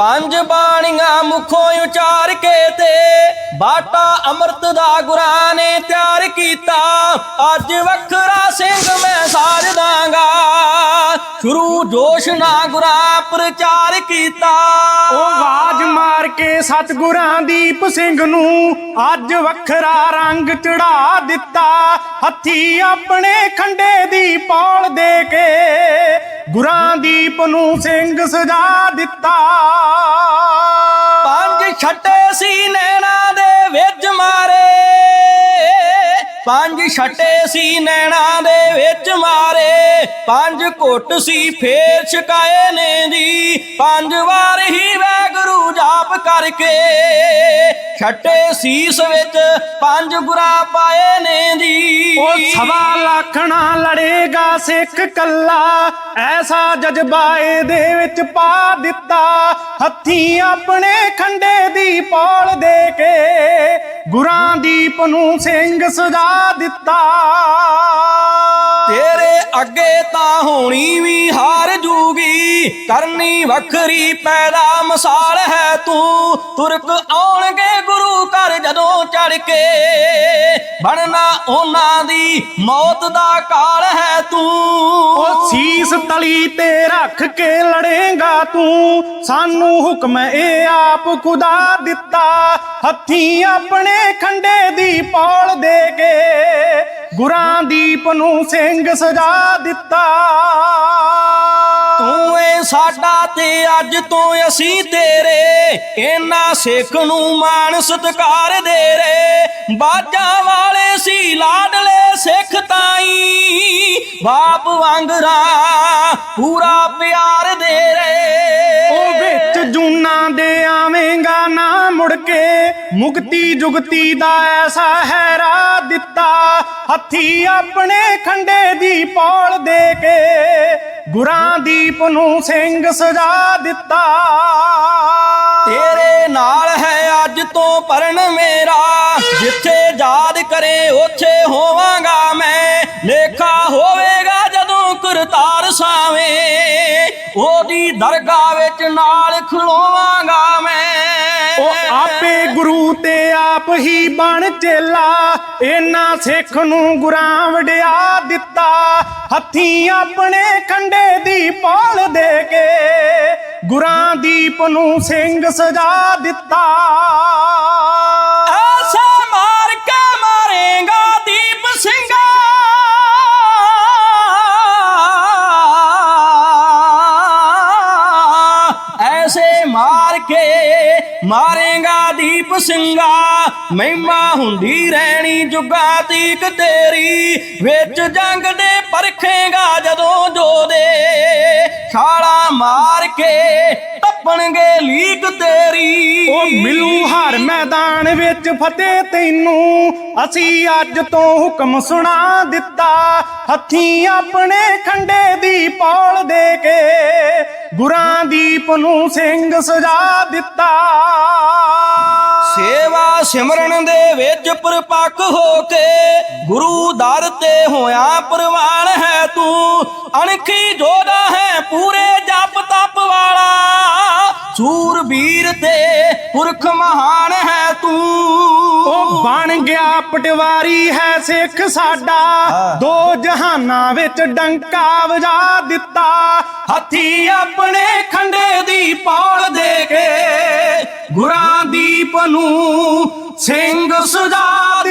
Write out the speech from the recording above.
ਪੰਜ ਬਾਣੀਆਂ ਮੁਖੋਂ ਉਚਾਰ ਕੇ ਤੇ ਬਾਟਾ ਅੰਮ੍ਰਿਤ ਦਾ ਗੁਰਾਂ ਨੇ ਤਿਆਰ ਕੀਤਾ। ਅੱਜ ਵੱਖਰਾ ਸਿੰਘ ਮੈਂ ਸਾਜ ਦਾਂਗਾ। ਸ਼ੁਰੂ ਜੋਸ਼ ਨਾ ਗੁਰਾਂ ਪ੍ਰਚਾਰ ਕੀਤਾ। ਉਹ ਆਵਾਜ਼ ਮਾਰ ਕੇ ਸਤਿਗੁਰਾਂ ਦੀਪ ਸਿੰਘ ਨੂੰ ਅੱਜ ਵੱਖਰਾ ਰੰਗ ਚੜਾ ਦਿੱਤਾ। ਹੱਥੀ ਆਪਣੇ ਖੰਡੇ ਦੀ ਪੌਲ ਦੇ ਕੇ ਗੁਰਾਂ ਦੀਪ ਨੂੰ ਸਿੰਘ ਸਜਾ ਦਿੱਤਾ। ਪੰਜ ਛੱਟੇ ਸੀ ਨੈਣਾ ਦੇ ਵਿੱਚ ਮਾਰੇ। ਪੰਜ ਛੱਟੇ ਸੀ ਨੈਣਾ ਦੇ ਵਿੱਚ ਪੰਜ ਘੁੱਟ ਸੀ, ਫੇਰ ਛਕਾਏ ਨੇ ਦੀ ਪੰਜ ਵਾਰ ਹੀ ਵੈਗੁਰੂ ਜਾਪ ਕਰਕੇ ਛੱਟੇ ਸੀਸ ਵਿੱਚ ਪੰਜ ਗੁਰਾਂ ਪਾਏ ਨੇ ਜੀ। ਉਹ ਸਵਾ ਲੱਖਣਾ ਲੜੇਗਾ ਸਿੱਖ ਕੱਲਾ, ਐਸਾ ਜਜ਼ਬਾ ਇਹਦੇ ਵਿੱਚ ਪਾ ਦਿੱਤਾ। ਹੱਥੀ ਆਪਣੇ ਖੰਡੇ ਦੀ ਪੌਲ ਦੇ ਕੇ ਗੁਰਾਂ ਦੀਪ ਨੂੰ ਸਿੰਘ ਸਜਾ ਦਿੱਤਾ। ਤੇਰੇ ਅੱਗੇ ਤਾਂ ਹੋਣੀ ਵੀ ਹਾਰ ਜੂਗੀ, ਕਰਨੀ ਵੱਖਰੀ ਪੈਦਾ ਮਸਾਲ ਹੈ ਤੂੰ। ਤੁਰਕ ਆਉਣਗੇ ਗੁਰੂ ਘਰ ਜਦੋਂ ਚੜ ਕੇ ਬਣਨਾ ਉਹਨਾਂ ਦੀ ਮੌਤ ਦਾ ਕਾਲ ਹੈ ਤੂੰ। ਉਹ ਸੀਸ ਤਲੀ ਤੇ ਰੱਖ ਕੇ ਲੜੇਗਾ ਤੂੰ। ਸਾਨੂੰ ਹੁਕਮ ਇਹ ਆਪ ਖੁਦਾ ਦਿੱਤਾ। ਹੱਥੀ ਆਪਣੇ ਖੰਡੇ ਦੀ ਪੌਲ ਦੇ ਕੇ ਗੁਰਾਂ ਦੀਪ ਨੂੰ ਸਿੰਘ ਸਜਾ ਦਿੱਤਾ। ਤੂੰ ਸਾਡਾ ਤੇ ਅੱਜ ਤੋਂ ਅਸੀਂ ਤੇਰੇ, ਇਹਨਾਂ ਸਿੱਖ ਨੂੰ ਮਾਣ ਸਤਕਾਰ ਦੇ ਰੇ। ਬਾਜਾਂ ਵਾਲੇ ਸੀ ਲਾਡਲੇ ਸਿੱਖ ਤਾਈ, ਬਾਪ ਵਾਂਗਰਾ ਪੂਰਾ ਪਿਆਰ ਦੇ ਰੇ। ਉਹ ਵਿੱਚ ਜੂਨਾਂ ਦੇ ਆਵੇਂਗਾ ਨਾ ਮੁੜ ਕੇ, ਮੁਕਤੀ ਜੁਗਤੀ ਦਾ ਐਸਾ ਹੈਰਾ ਦਿੱਤਾ, ਹੱਥੀ ਆਪਣੇ ਖੰਡੇ ਦੀ ਪੌਲ ਦੇ ਕੇ। ਗੁਰਾਂ ਦੀਪ ਨੂੰ ਸਿੰਘ ਸਜਾ ਦਿੱਤਾ। ਤੇਰੇ ਨਾਲ ਹੈ ਅੱਜ ਤੋਂ ਪਰਨ ਮੇਰਾ। ਜਿੱਥੇ ਯਾਦ ਕਰੇ, ਉੱਥੇ ਹੋਵਾਂਗਾ ਮੈਂ। ਲੇਖਾ ਹੋਵੇਗਾ ਜਦੋਂ ਕਰਤਾਰ ਸਾਵੇਂ। ਉਹਦੀ ਦਰਗਾਹ ਵਿੱਚ ਨਾਲ ਖਲੋਵਾਂਗਾ। ਆਪ ਹੀ ਬਣ ਚੇਲਾ, ਇਹਨਾਂ ਸਿੱਖ ਨੂੰ ਗੁਰਾਂ ਵਡਿਆ ਦਿੱਤਾ। ਹੱਥੀ ਆਪਣੇ ਖੰਡੇ ਦੀ ਪਾਲ ਦੇ ਕੇ ਗੁਰਾਂ ਦੀਪ ਨੂੰ ਸਿੰਘ ਸਜਾ ਦਿੱਤਾ। ਮਾਰੇਗਾ ਦੀਪ ਸਿੰਘਾ, ਮਹਿਮਾ ਹੁੰਦੀ ਰਹਿਣੀ ਜੁਗਾ ਤੀਕ ਤੇਰੀ। ਵਿੱਚ ਜੰਗ ਦੇ ਪਰਖੇਗਾ ਜਦੋਂ ਜੋਦੇ। ਛਾਲਾ ਮਾਰ ਕੇ ਟੱਪਣਗੇ ਲੀਕ ਤੇਰੀ। ਉਹ ਮਿਲੂ ਮੈਦਾਨ ਵਿੱਚ ਫਤਿਹ ਤੈਨੂੰ ਅਸੀਂ ਅੱਜ ਤੋਂ ਹੁਕਮ ਸੁਣਾ ਦਿੱਤਾ। ਹੱਥੀ ਆਪਣੇ ਖੰਡੇ ਦੀ ਪੌਲ ਦੇ ਕੇ ਗੁਰਾਂ ਦੀਪ ਨੂੰ ਸਿੰਘ ਸਜਾ ਦਿੱਤਾ। ਸੇਵਾ ਸਿਮਰਨ ਦੇ ਵਿੱਚ ਪਰਪੱਕ ਹੋ ਕੇ ਗੁਰੂ ਦਰ ਤੇ ਹੋਇਆ ਪ੍ਰਵਾਨ ਹੈ ਤੂੰ। ਅਣਖੀ ਜੋਦਾ ਹੈ ਪੂਰੇ ਜਪ ਤਪ ਵਾਲਾ। ਸੂਰਬੀਰ ਤੇ ਪੁਰਖ ਮਹਾਨ ਗਿਆ ਪਟਵਾਰੀ ਹੈ ਸਿੱਖ ਸਾਡਾ। ਦੋ ਜਹਾਨਾਂ ਵਿੱਚ ਡੰਕਾ ਵਜਾ ਦਿੱਤਾ। ਹੱਥੀ ਆਪਣੇ ਖੰਡੇ ਦੀ ਪੌਲ ਦੇ ਕੇ ਗੁਰਾਂ ਦੀਪ ਨੂੰ ਸਿੰਘ ਸਜਾ